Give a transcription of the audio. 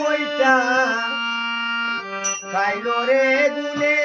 বইটা খাইল রে গুনে